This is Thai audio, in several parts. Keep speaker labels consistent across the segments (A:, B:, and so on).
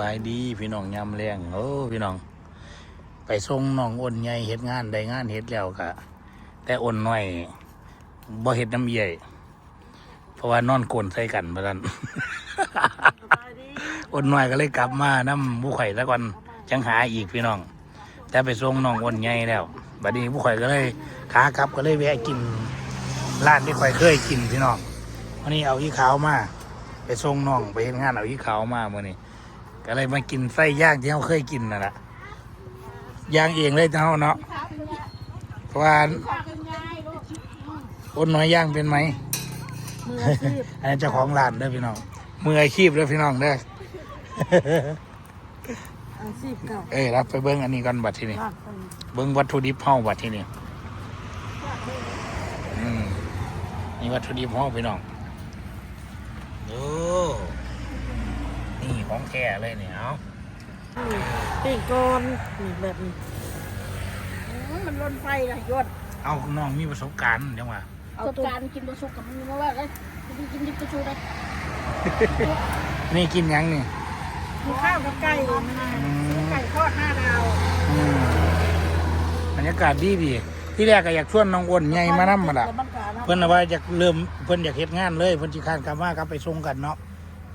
A: บายดีพี่น้องยำแรงโอ้พี่น้อง ไปส่งน้องอ้นใหญ่เฮ็ดงานได้งานเฮ็ดแล้วกะแต่อ้นน้อยบ่เฮ็ดน้ำเยี่ยเพราะว่านอนกลนใส่กันมาดันอ้นหน้อยก็เลยกลับมาน้ำผู้ไข่แล้วก่อนจังหาอีกพี่น้อง แต่ไปส่งน้องอ้นใหญ่แล้วบัดนี้ผู้ไข่ก็เลยขากลับก็เลยแวะกินร้านที่ข่อยเคยกินพี่น้องวันนี้เอาอีขาวมาไปส่งน้องไปเห็นงานเอาอีขาวมาเมื่อนี้ ก็เลยมากินไส้ย่างที่เขาเคยกินนั่นแหละย่างเองเลยเจ้าเนาะเพราะว่าอ้นน้อยย่างเป็นไหม
B: มืออาชีพ
A: อันนี้เจ้าของร้านเด้อพี่น้องมืออาชีพเด้อพี่น้องเด้อ
B: อาชีพเก่า
A: เอ้ยรับไปเบิ้งอันนี้ก่อนบัดที่นี่
B: ลากไป
A: เบิ้งวัตถุดิบเฮาบัดที่นี่อืมนี่วัตถุดิบเฮาพี่น้องโอ้ นี่ของแท้เลยเนี่ยเอา
B: นี่ปิ้งก้อนนี่แบบนี้อื้อมันล้นไฟนะยอด
A: เอาน้องมีประสบการณ์จังหวะ
B: เอา
C: ประสบ
B: ตัว
C: การณ์กินบะสุกกับมึงมาว่าเลยกินกินดิบกระชูได้
A: นี่กินหยังนี่
B: มีข้าวกับไก่มันน่ะ
A: อืม
B: ไก่ทอดห้าดาว
A: อืมบรรยากาศดีดีที่แรกก็อยากชวนน้องอ้นใหญ่มานํมาละ
B: แล้วมันก็นะ
A: เพิ่นน่ะว่าอยากเริ่มเพิ่นอยากเฮ็ดงานเลยเพิ่นสิคร้านกลับมากลับไปส่งกันเนาะ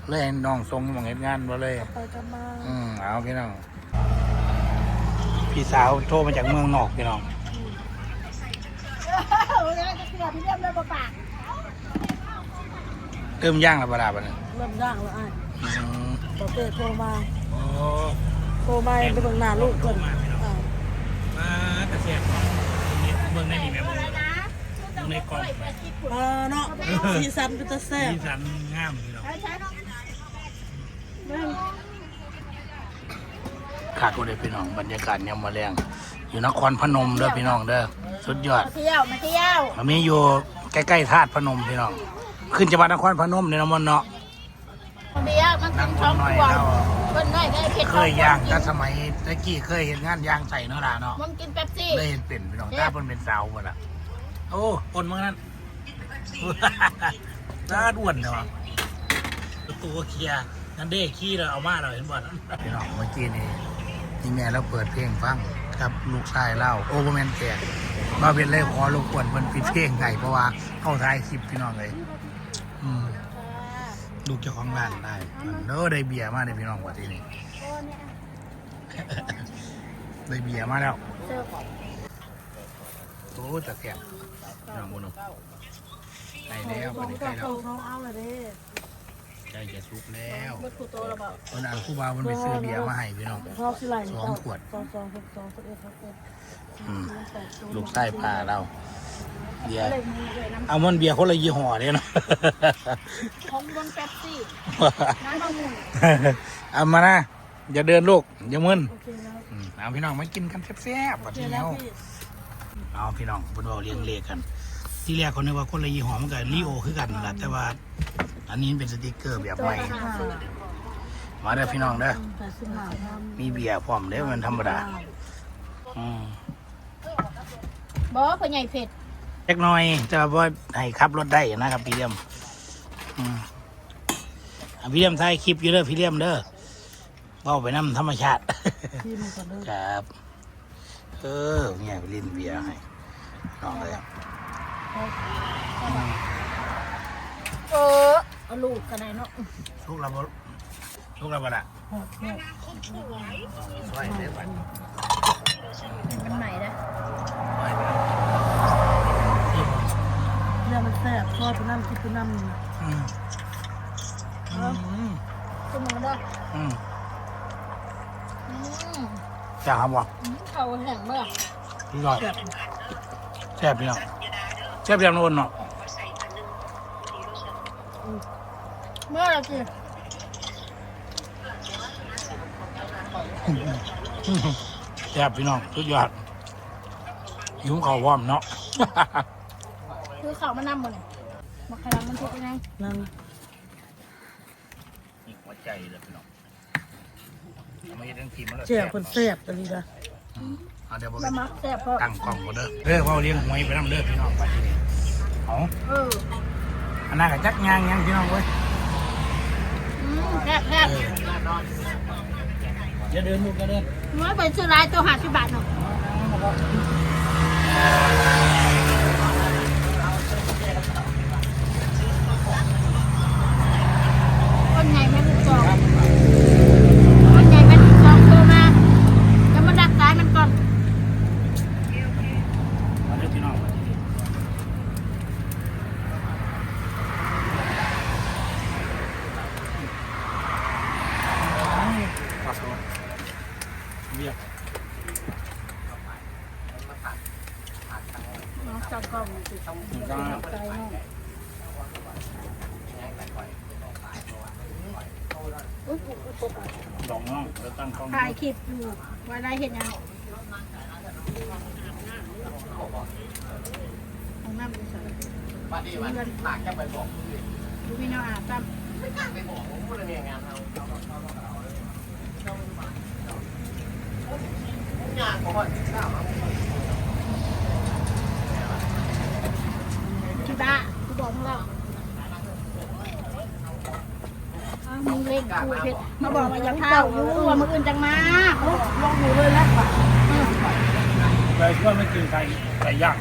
A: เลยให้น้องส่งหมองเฮ็ดงานมาเลย
B: ไปกันมา
A: อืมเอาพี่น้อง พี่สาวโทรมาจากเมืองนอกพี่น้อง
C: เออจะเสียพี่เรียมเลยปะปาก
A: เริ่มย่างแล้วบ่ล่ะบัดนี้
B: เริ่มย่างแล้วไอ้
A: อืม
B: ต่อเตะโทรมา
A: โอ้
B: โทรมาไปเบิ่งหน้าลูกก่อนอ่า
A: มาแต่เสียบเมืองในนี่แม่เมืองเมืองในกล่อง
B: เออเนาะสีสันเป็นตะแซ่บ
A: สีสันงามพี่น้อง
C: ใช่ใช่เนาะ
A: ขาดก็ได้พี่น้องบรรยากาศยามมาแรงอยู่นครพนมเด้อพี่น้องเด้อสุดยอด
C: มาเที่ยวมาเที่ยว
A: มันมีอยู่ใกล้ๆธาตุพนมพี่น้อง ขึ้นจังหวัดนครพนมเนี่ยนะมันเนาะ
C: เบียร์มัน
A: นั่
C: กิ
A: ง
C: น
A: ค
C: ช่อนง
A: น้อย
C: ตัว
A: เรา
C: คนน้อยได้เผ็ด
A: เคยย่างแต่สมัยตะกี้เคยเห็นงานย่างใส่เนาะล่ะเนาะ
C: มันกินเป๊ปซี่
A: เลยเห็นเป็นพี่น้องถ้าเพิ่นเป็นสาวหมดละโอ้คนเมื่อนั้นน่าด้วนเนาะตัวเคลียร์ นั่นเด้ขี้เราเอามาเราเห็นบ่พี่น้องเมื่อกี้นี่ที่แม่เราเปิดเพลงฟังกับลูกชายเล่าโอเวอร์แมนแตกมาเป็นเลยขอรบกวนเพิ่นปิดเพลงไงเพราะว่าเข้าท้ายคลิปพี่น้องเลยอืมลูกเจ้าของร้านได้เด้อได้เบียร์มาได้พี่น้องกว่าที่นี่ได้เบียร์มาแล้วโอ้ตะแคบพี่น้องบุญได้แล้ว
B: ข
A: วั
B: น
A: นี้
B: ก็
A: ใกล้แล้ว กล้จะสุกแล้ว
C: มันคูโตแล้วบอก
A: คนอ่านคู่บ่าวมันไปซื้อเบียร์มาให้พี่น้อง
B: ชอบสิไหล
A: สองขวด
B: สองสองหกสองสิบเอ็ดหกเอ็ด
A: อืมลูกไส้ปลาเราเบียร์
C: เล่นมือเลยน้
A: เอามันเบียร์คนละยี่ห้อเนี่ยเนาะำ
C: ของบนเป๊ปซี่น้ำองุ่น
A: เอามานะอย่าเดินลูกอย่ามึน
B: โอเคแล้ว
A: อืมเอาพี่น้องมากินกันแซ่บๆ
B: โอ
A: วัน
B: เค
A: นี้
B: แล้ว
A: เอา
B: พี่
A: เอาพี่น้องบนเราเลี้ยงเลขกัน ที่แรกคนนึกว่าคนละยี่ห้อมันกับลีโอคือกันนั่นแหละแต่ว่า อันนี้เป็นสติกเกอร์แบบใหม่
B: ห้า
A: มาเด้อพี่น้องเด้อ
B: แปดสิบห้าทำ
A: มีเบียร์พร้อมเด้อมันธรรมดาอืม
C: บอกว่าเป็นใหญ่เผ็ด
A: เล็กน้อยจะว่าให้ขับรถได้นะครับ พี่เลี้ยมอืมอะพี่เลี้ยมถ่ายคลิปอยู่เด้อพี่เลี้ยมเด้อเบ้าไปน้ำธรรมชาติ
B: ที่มันก็เลิก
A: ครับ เออเนี่ยไปลินเบียร์ให้น้องเลยอืม
C: เออเอาลูกกันไหนเนาะ
A: ลูกเราบ่ลูกเราบ่ละ
B: หกหก
A: ช่วยได้บัด
C: มันใหม่นะ
A: ช่วยไป
B: เนี่ยมันแซ่บทอดไปน้ำคิดไปน้ำนี่นะ
A: อืมอืม
C: คุณมึงด้วย
A: อืม
C: อืม
A: จ้าครับบ่
C: เขาแห้งเมื่อ
A: พี่ก่อนแซ่บพี่น้อง แซ่บพี่น้องโอนเนาะ
C: เมื่อเรากิน
A: แซ่บพี่น้องสุดยอดยุ่งเขาวพร้อมเนาะ
C: คือเขามานำมาเลยมาขลังมันทุกยังไง
B: นั่ง
A: นี่หัวใจเลยพี่น้องเอามาเฮ็ดทั้งทีมมาแล้ว
B: แซ่บคนแซ่บตะลีนะ
A: เอาเดี๋ยวผม
C: ละมักแซ่บเพราะ
A: ตั้งกล้องก่อนเด้อเด้อว่าเลี้ยงหวยไปน้ำเด้อพี่น้องไปที่นี่เอา
C: เออ
A: อันนั้นก็จักยางยังพี่น้องเว้ย
C: อืมแซ่บแซ่บ
A: เอออย่าเดินลูกอย่าเดิน
C: น้อยไปซื้อลายตัวหาสิบบาทหน่อยคนใหญ่แม่ลูกสองคนใหญ่แม่ลูกสองโทรมาจะมาดักสายมันก่อน
A: มาเร็วพี่น้องมาที่นี่เบียร์
C: น้องจับกล้องสิ
A: ก็
C: ใจน้อง
A: ดองน้องแล้วตั้งกล้อง
C: ถ่ายคลิปอยู่ว่าได้เห็นยังของน้ำมันส่
D: บ้านนี้มันหากจะไปบอก
C: ดูพี่น้องอาบซ้
D: ไม่กล้าไปบอกผมก็เลยมีงานเอาผมอยากบอกว่ข้าว
C: ที่บ้ากูบอกมึงแล้วาวมึงเพชรมาบอกว่าย่าเท้าอยู่ว่ามึงอื่นจังมาลองดูเลยแล้วว่ะ
A: ไปช่วยไม่กินไก่ไก่ย่าง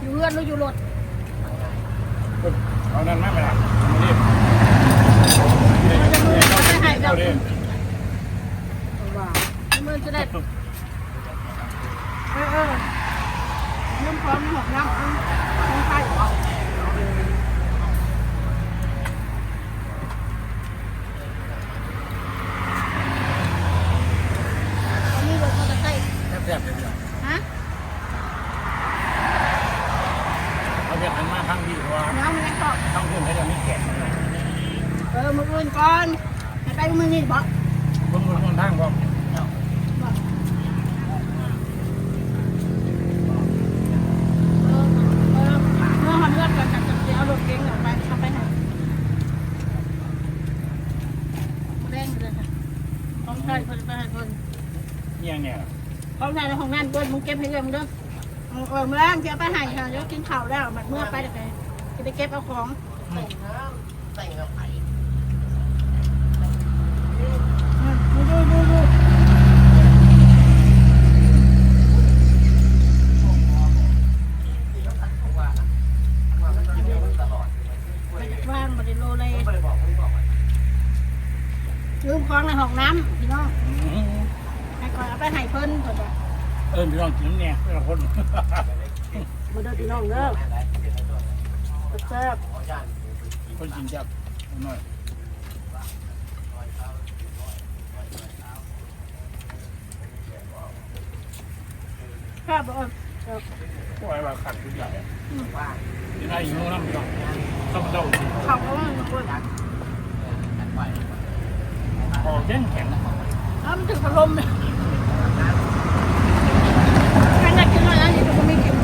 C: อยู่เพื่อนหรืออยู่รถ
A: เอานั่นไม่ไปละมาดิ
C: มันจะไม่หายด
A: เอา
C: อก
A: ดิ
C: ว่ามือจะได้เออเออน้ำพร้อมหอมน้ำน้ำไทยอันนี้รถมอเตอร์ไซค์
A: แซ่บๆเลยพี่น้อง
C: ฮะ
A: เอาเบียร์หันมาทางดีเพราะว่า
C: น้ำมันยังเกาะ
A: ทางพุ่นเขาจะมีแขก
C: เออมืออื่นก่อนให้ไปมือนี่บอก
A: คนคนคนทางบอก
C: บอกเออเออเมื่อหันเลือดก่อนจะจะเอารถเก๋งออกไปทำไปไหนแรงเลยค่ะของใช้คนไปให้คน
A: เนี่ยเนี่ย
C: ของ ใช้ในห้องนั่นเบิ้ลมึงเก็บให้เงินมึงเด้อเออเออมาแรงเก็บไปใหายค่ะเดี๋ยวกินข้าวแล้วมันเมื่อไปเดี๋ยวไปจะไปเก็บเอาของ
D: แต่งน้ำแต่งกับไผ่
C: อืมดูดูดูดู
D: ตลอด
C: ไปจากว่างมาเดโลเลย
D: ไม่ได้บอกไม่บอก
C: ลืมของในห้องน้ำพี่น้อง
A: อื้อหือ
C: ให้ก่อนเอาไปให้เพิ่นเพิ่นว่า
A: เอิญพี่น้องกินเนี่ยแต่ละ คน
B: มาเด้อพี่น้องเด้อแซ่บ
A: คนกินจับหน่อย
C: ข้าวบ่เออ
A: ก็ไว้ว่าขัดทุกอย่างที่ได้อยู่น้ำพี่น้องต้องเดา
C: ข้าวก็ว่ามันคน
A: พอแข็งแข็ง
C: อ้าวมันถึงพัดลมเลยใครอยากกินอะไรนะนี่ก็ไม่กิน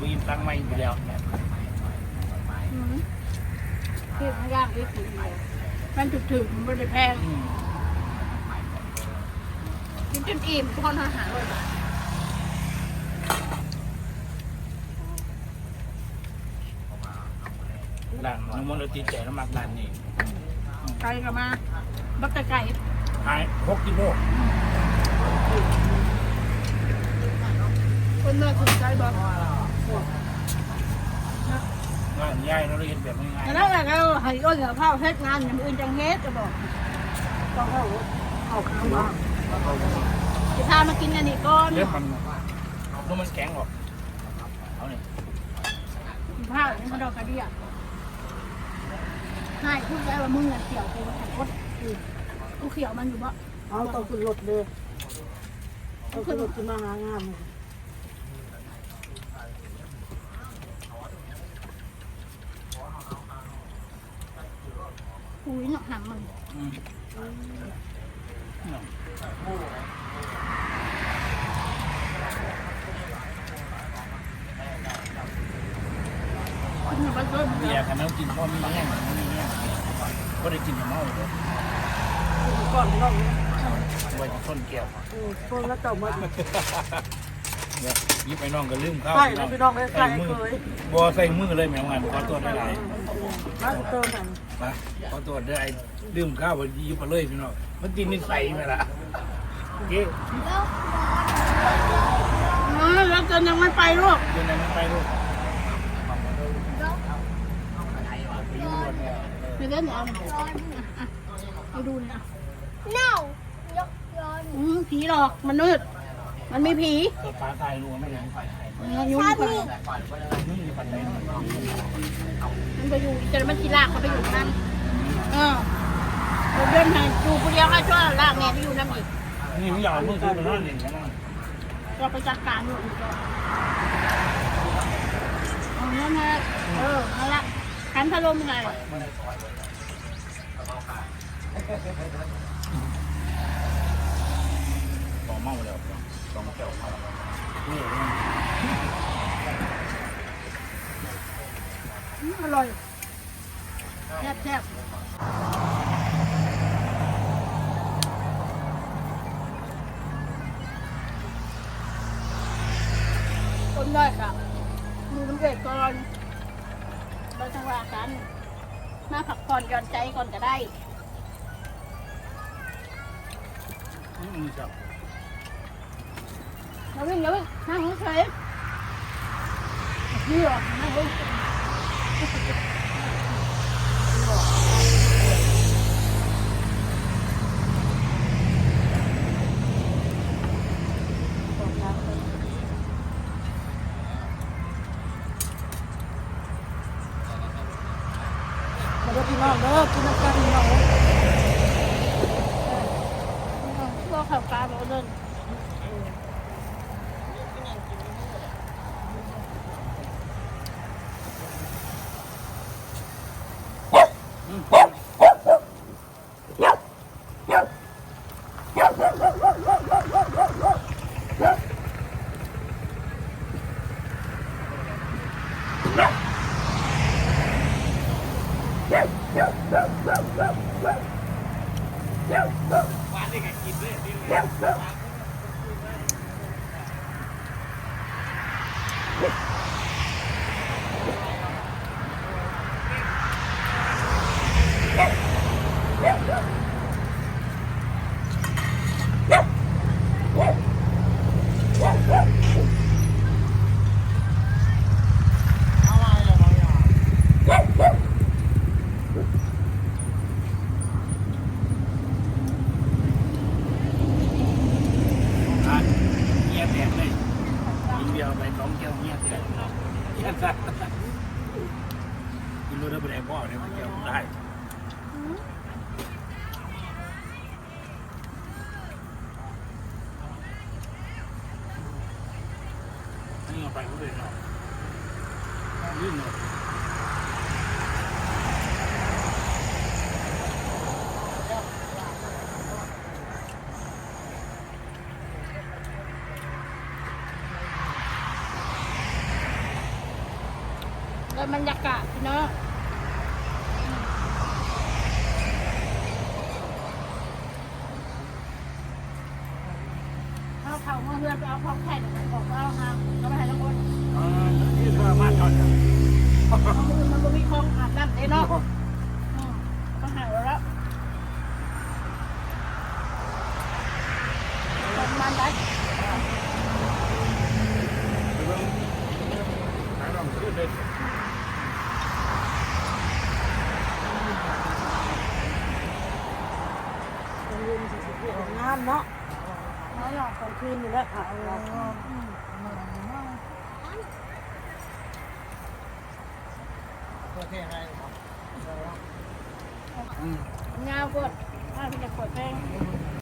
A: วีนตั้ง ไม่ไปแล้ว
C: อืมที่มันย่างที่สีเดียวมันถึกถึกมันไม่ได้แพง
A: อืม
C: กินจนอิ่มทุกคนอาหารเลย
A: ด่านน้ำมันเราตีแจกน้ำมักด่านนี่
C: ไก่ก็มาบักกะไก่
A: หายหกกิโล
C: คนนื้อถึงใจบอก
A: งานใหญ่เราเห็นแบบง่าย
C: แต่แล้วก็ให้อ้นกับข้าวเฮ็ดงานอย่างอื่นจังเฮ็ดจะบอก
B: ต้องเข้าเอาข้าวมาง
C: จะพามากินอันนี้ก่อน
A: ๆเลือดมันดูมันแข็งหรอกเอาเนี่ย
C: ข้าวนี่มันดอกกระเดียให้พูดได้ว่ามึงอะเขียวกูแข็งกดกูเขียวมันอยู่บ่
B: เอาต้องขึ้นรถเลยต้องขึ้นรถขึ้นมาหางาม
C: คุยเนาะหำมัน
A: เนาะ
C: กินกับเบิ้ล
A: เบียร์กันแล้วกินพ่อมีแห้งมีแห้งก็ได้กินอย่างเมาเลย
B: ก่อนน้อง
A: ไว้ที่ต้นแก้ว
B: เออพวกแล้วเต่ามา
A: เนี่ยยิบไปน้องก็ลืมข้าว
B: ใส่เลยพี่น้องเลยใส่
A: มือ
B: เคย
A: บ่ใส่มือเลยแม่งานขอตัวได้หลาย
B: มาเติมกัน
A: มาขอตัวได้ลืมข้าวบ่ยิบไปเลยพี่น้องมันติดนิสัยแม่ล่ะเอ๊ะ
C: เออแล้วเกินยังไม่ไปลูก
A: เดี๋ยวไหนมันไปลูกไปอยู่วันเนี่ย
C: ไปเล่นเอาเอาดูนะ
E: No.
C: อืมผีหรอกมันมืด มันมีผี
A: เกิดฟ้าทายรัวไม่เห็นไฟ
C: เออยุ่งกว่า
A: นี่มีปันไดหน่อย
C: มันไปอยู่จนมันกีลากเขาไปอยู่นั่นเออเดินทางอยู่คนเดียวค่ะช่วยลากแม่ไปอยู่นั่นอีก
A: นี่มันอยากเอามือถือไปนอนเล่นกันนะ
C: เราไปจัดการอยู่อีกแล้วเอานั่นนะเออนั่นละคันพัดลมไง
A: ต่อเมาแล้ว สองแก้วเมานี่
C: อืมอร่อยแซ่บแซ่บคนได้ค่ะดูน้ำเด็กก่อนเราจะว่ากันมาผักผ่อนหย่อนใจก่อนก็ได้
A: นี่จับ
C: อย่าวิ่งอย่าวิ่งนั่งเฉยนี่หรอนั่งลงมาดูพี่น้องเด้อกินน้ำกันพี่น้องก็ขับการาเดิน
A: Oh, กินรู้ได้ไม่ได้พ่อเนี่ยมันแก้วได้นี่เอาไปก็เลยเราลื่นเล
C: ยบรรยากาศพี่น้อง เอาเข่ามาเพื่อนไปเอาของแข็งบอกว่าเอามาก็ไปให้ทั้งคน
A: อ่านี่เธอมาตอนนี้
C: เอามือมันก็มีของอาบน้ำเด้เนาะอืมก็หายแล้วละประมาณนั้น
A: หาน้องขึ้นเลย
B: งานเนาะน้อยหยอก คืนอยู่แล้วค่ะเงา
C: กดถ้าพี่จะกดแป้ง